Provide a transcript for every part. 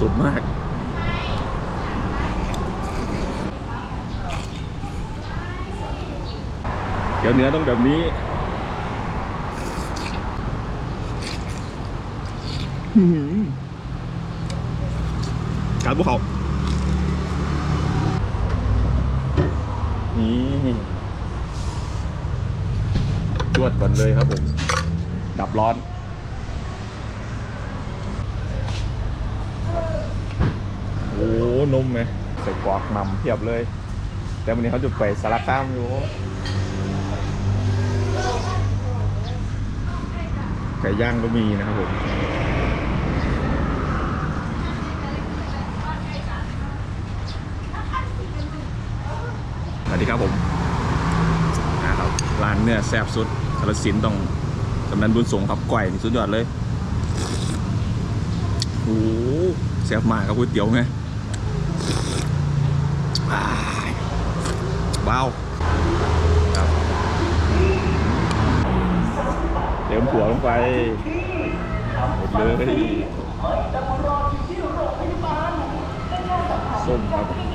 สุดมาก เดี๋ยวเนื้อต้องแบบนี้อื้อหือการบุกเขา นี่จวดก่อนเลยครับผม ดับร้อน โอ้ นมไหมใส่กรอกนำเพียบเลย แต่วันนี้เขาจะไปสารคามอยู่ไก่ย่างก็มีนะครับผมสวัสดีครับผมนะครับร้านเนื้อแซ่บสุดกรสินต้องกำนันบุญสงครับก่อยนี่สุดยอดเลยโอ้แซ่บมากครับก๋วยเตี๋ยวไง ว้าวครับเต็มหัวลงไปหมดเลยส้มครับ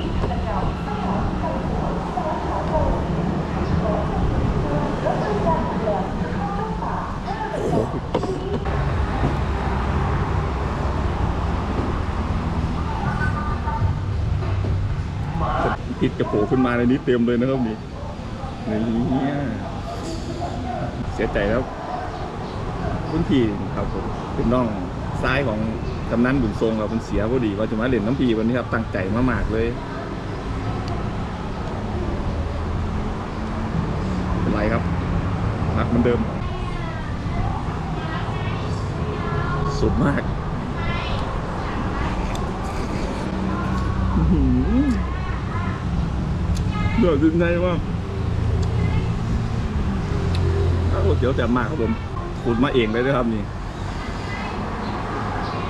พิษกระโผล่ขึ้นมาในนี้เต็มเลยนะครับนี่นี่เสียใจแล้วคุณพี่ครับผมเป็นน้องซ้ายของกำนันบุญทรงเราเป็นเสียพอดีว่าจะมาเล่นน้ำพีวันนี้ครับตั้งใจมากๆเลยเป็นไรครับรักเหมือนเดิม สุดมาก อื้อหือ เดือดจริงไงวะข้าก๋วยเตี๋ยวแจ่มากครับผมขุดมาเองเลยนะครับนี่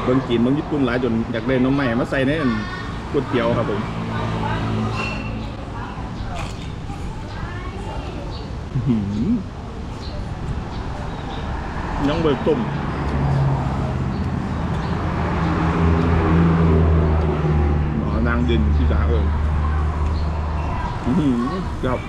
เบิ่งกินเบิ่งญี่ปุ่นหลายจนอยากได้น้ำใหม่มาใส่ในอันก๋วยเตี๋ยวครับผมอื้อหือยังเบิดต้มหมอนางดินที่สาเอิญอื้อหือ ครับ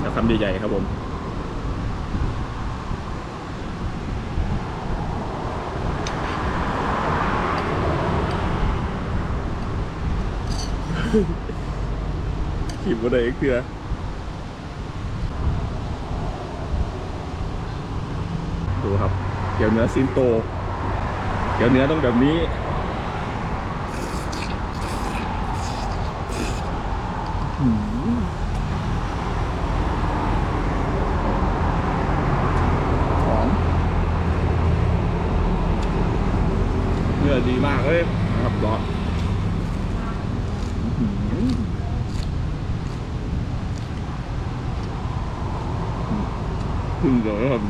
แล้วคำใหญ่ๆครับผมขีบบ่ได้อีกเถื่อ ดูครับ เดี๋ยวเนื้อซินโต เดี๋ยวเนื้อต้องแบบนี้หืมหอม เนื้อดีมากเลยนะครับร้อนอื้อหือพึ่งเดี๋ยวนะครับ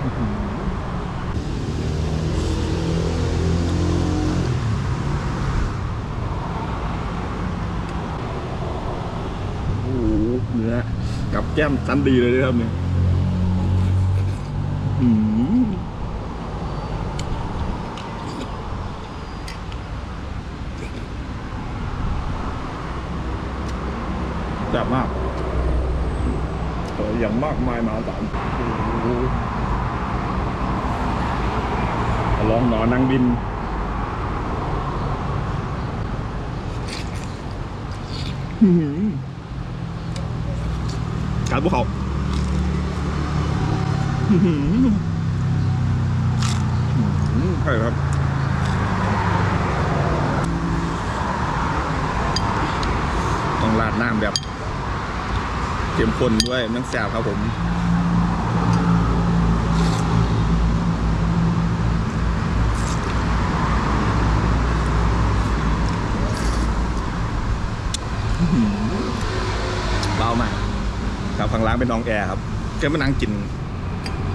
โอ้โหเนื้อ แก้มชั้นดีเลยนะครับเนี่ยอื้อหือแซ่บมากเอย่างมากมายมหาศาลลองหนอนนางดินอื้อหือการบุกเขาอื้อหืออื้อหือใช่ครับต้องราดน้ำแบบเข้มข้นด้วยมันแสบครับผมเบามาก ครับข้างล่างเป็นน้องแอร์ครับแกมานั่งกิน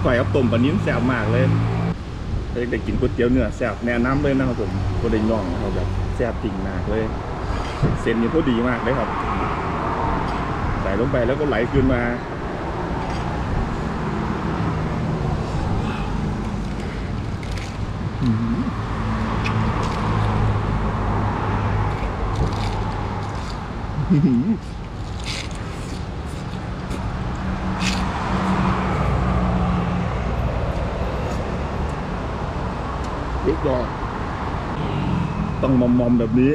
ก๋วยกับต้มปลานิ้นแซ่บมากเลยถ้าอยากได้กินก๋วยเตี๋ยวเนื้อแซ่บแนะนำเลยนะครับผมก๋วยเตี๋ยวน่องเขาแบบแซ่บจริงมากเลย เส้นนี่พอดีมากเลยครับใส่ลงไปแล้วก็ไหลขึ้นมาอื้อ หืออื้องมอลูกดอกต้องมอมๆแบบนี้